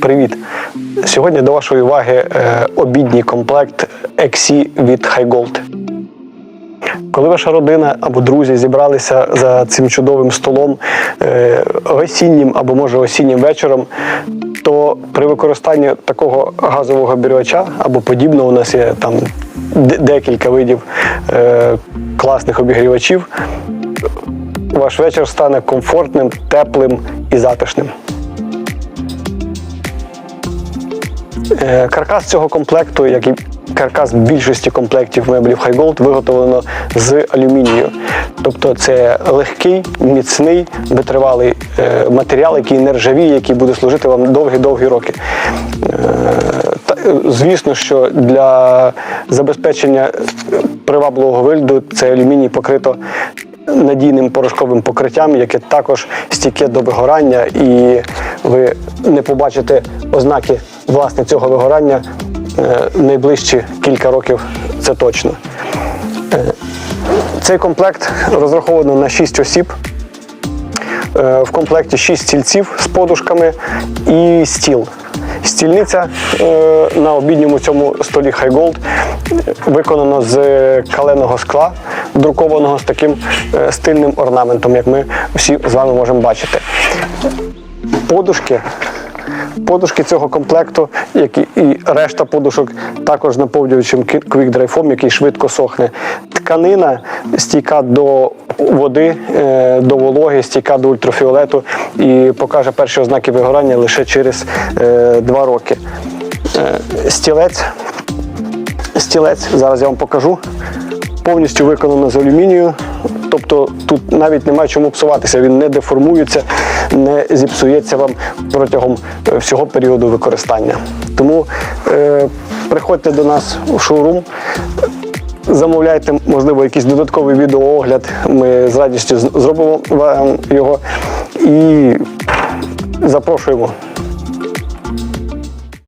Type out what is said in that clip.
Привіт! Сьогодні до вашої уваги е, обідній комплект XC від HiGold. Коли ваша родина або друзі зібралися за цим чудовим столом осіннім або може осіннім вечором, то при використанні такого газового обігрівача або подібного у нас є там декілька видів е, класних обігрівачів, ваш вечір стане комфортним, теплим і затишним. Каркас цього комплекту, як і каркас більшості комплектів меблів Highgold, виготовлено з алюмінію. Тобто це легкий, міцний, витривалий е, матеріал, який не ржавіє, який буде служити вам довгі-довгі роки. Е, е, Звісно, що для забезпечення привабливого вигляду цей алюміній покрито надійним порошковим покриттям, яке також стійке до вигорання, і ви не побачите ознаки власне цього вигорання е, найближчі кілька років. Це точно. Е, Цей комплект розраховано на 6 осіб. Е, В комплекті 6 стільців з подушками і стіл. Стільниця на обідньому цьому столі Gold виконано з каленого скла, друкованого з таким стильним орнаментом, як ми всі з вами можемо бачити. Подушки. Подушки цього комплекту, як і- решта подушок, також наповнюючим Foam, який швидко сохне. Тканина стійка до води, е, до вологи, стійка до ультрафіолету і покаже перші ознаки вигорання лише через е, два роки. Е, Стілець. Стілець, зараз я вам покажу. Повністю виконано з алюмінію. Тобто тут навіть немає чому псуватися, він не деформується, не зіпсується вам протягом е, всього періоду використання. Тому е, приходьте до нас в шоурум, замовляйте, можливо, якийсь додатковий відеоогляд. Ми з радістю зробимо вам його і запрошуємо